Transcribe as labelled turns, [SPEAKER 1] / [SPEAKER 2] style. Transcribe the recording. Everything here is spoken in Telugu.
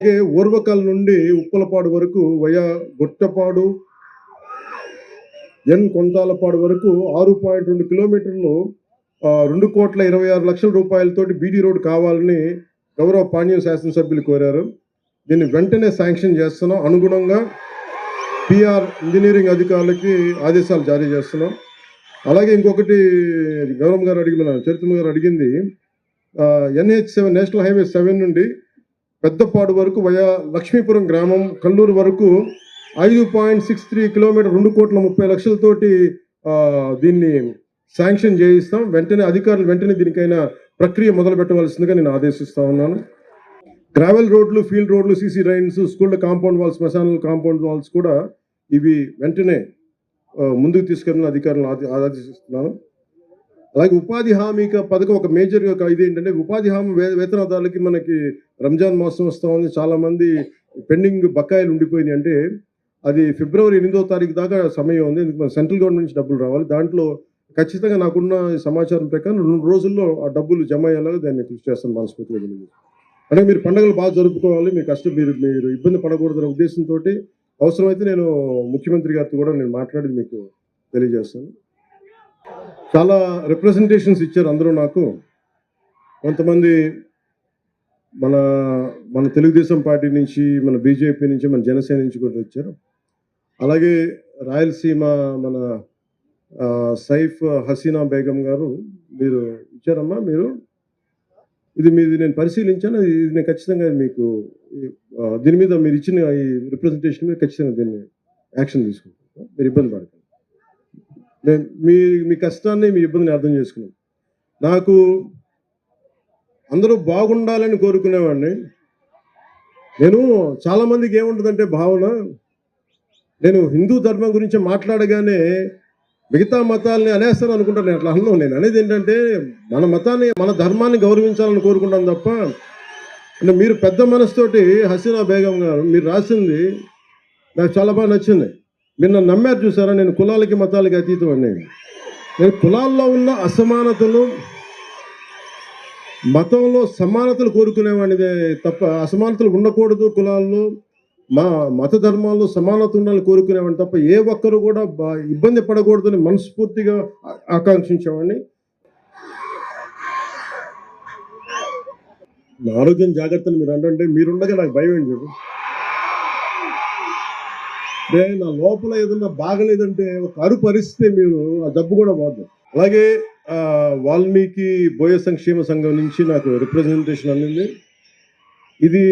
[SPEAKER 1] అలాగే ఓర్వకల్ నుండి ఉప్పలపాడు వరకు వయా గొట్టపాడు ఎన్ కొంతాలపాడు వరకు ఆరు పాయింట్ రెండు కిలోమీటర్లు రెండు కోట్ల ఇరవై ఆరు లక్షల రూపాయలతోటి బీడీ రోడ్ కావాలని గౌరవ పాణ్యం శాసనసభ్యులు కోరారు. దీన్ని వెంటనే శాంక్షన్ చేస్తున్నాం. అనుగుణంగా పిఆర్ ఇంజనీరింగ్ అధికారులకి ఆదేశాలు జారీ చేస్తున్నాం. అలాగే ఇంకొకటి గౌరవం గారు అడిగిన చరిత్ర గారు అడిగింది NH seven national highway seven నుండి పెద్దపాడు వరకు వయా లక్ష్మీపురం గ్రామం కల్లూరు వరకు ఐదు పాయింట్ సిక్స్ త్రీ కిలోమీటర్ రెండు కోట్ల ముప్పై లక్షలతోటి దీన్ని శాంక్షన్ చేయిస్తాం. వెంటనే అధికారులు వెంటనే దీనికైనా ప్రక్రియ మొదలు పెట్టవలసిందిగా నేను ఆదేశిస్తా ఉన్నాను. గ్రావెల్ రోడ్లు ఫీల్డ్ రోడ్లు సీసీ రైన్స్ స్కూళ్ళ కాంపౌండ్ వాల్స్ శ్మశానాల కాంపౌండ్ వాల్స్ కూడా ఇవి వెంటనే ముందుకు తీసుకెళ్ళిన అధికారులను ఆదేశిస్తున్నాను. అలాగే ఉపాధి హామీ పథకం ఒక మేజర్ ఇది ఏంటంటే ఉపాధి హామీ వేతనదారులకి మనకి రంజాన్ మాసం వస్తూ ఉంది. చాలామంది పెండింగ్ బకాయిలు ఉండిపోయినాయి. అంటే అది ఫిబ్రవరి ఎనిమిదో తారీఖు దాకా సమయం ఉంది. ఎందుకంటే సెంట్రల్ గవర్నమెంట్ నుంచి డబ్బులు రావాలి? దాంట్లో ఖచ్చితంగా నాకున్న సమాచారం ప్రకారం రెండు రోజుల్లో ఆ డబ్బులు జమ అయ్యేలాగా దాన్ని కృషి చేస్తాను మనస్ఫూర్తిగా అంటే మీరు పండుగలు బాగా జరుపుకోవాలి. మీ కష్టం మీరు మీరు ఇబ్బంది పడకూడదనే ఉద్దేశంతో అవసరమైతే నేను ముఖ్యమంత్రి గారితో కూడా నేను మాట్లాడి మీకు తెలియజేస్తాను. చాలా రిప్రజెంటేషన్స్ ఇచ్చారు అందరూ నాకు. కొంతమంది మన మన తెలుగుదేశం పార్టీ నుంచి మన బీజేపీ నుంచి మన జనసేన నుంచి కూడా వచ్చారు. అలాగే రాయలసీమ మన సైఫ్ హసీనా బేగం గారు మీరు ఇచ్చారమ్మా మీరు. ఇది మీది నేను పరిశీలించాను ఇది నేను ఖచ్చితంగా మీకు దీని మీద మీరు ఇచ్చిన ఈ రిప్రజెంటేషన్ మీద ఖచ్చితంగా దీన్ని యాక్షన్ తీసుకుంటాను. మీరు ఇబ్బంది పడకండి. నేను మీ మీ కష్టాన్ని మీ ఇబ్బందిని అర్థం చేసుకున్నాను నాకు అందరూ బాగుండాలని కోరుకునేవాడిని. నేను చాలా మందికి ఏముంటుందంటే భావన నేను హిందూ ధర్మం గురించి మాట్లాడగానే మిగతా మతాలని అనేస్తాను అనుకుంటాను నేను. అట్లా అన్నాను నేను అనేది ఏంటంటే మన మతాన్ని మన ధర్మాన్ని గౌరవించాలని కోరుకుంటాను తప్ప అంటే మీరు పెద్ద మనసుతోటి హసీనా బేగం గారు మీరు రాసింది నాకు చాలా బాగా నచ్చింది. మీరు నన్ను నమ్మారు చూసారా? నేను కులాలకి మతాలకి అతీతం నేను కులాల్లో ఉన్న అసమానతలు మతంలో సమానతలు కోరుకునేవాడిదే తప్ప అసమానతలు ఉండకూడదు కులాల్లో. మా మత ధర్మాల్లో సమానత ఉండాలని కోరుకునేవాడిని తప్ప ఏ ఒక్కరు కూడా బా- ఇబ్బంది పడకూడదని మనస్ఫూర్తిగా ఆకాంక్షించేవాడిని. నా ఆరోగ్యం జాగ్రత్తలు మీరు అంటే మీరుండగా నాకు భయం ఏంటి చెప్పు? నా లోపల ఏదన్నా బాగలేదంటే ఒక అరుపు అరిస్తే మీరు ఆ జబ్బు కూడా పోద్దు. అలాగే వాల్మీకి బోయ సంక్షేమ సంఘం నుంచి నాకు రిప్రజెంటేషన్ అందింది. ఇది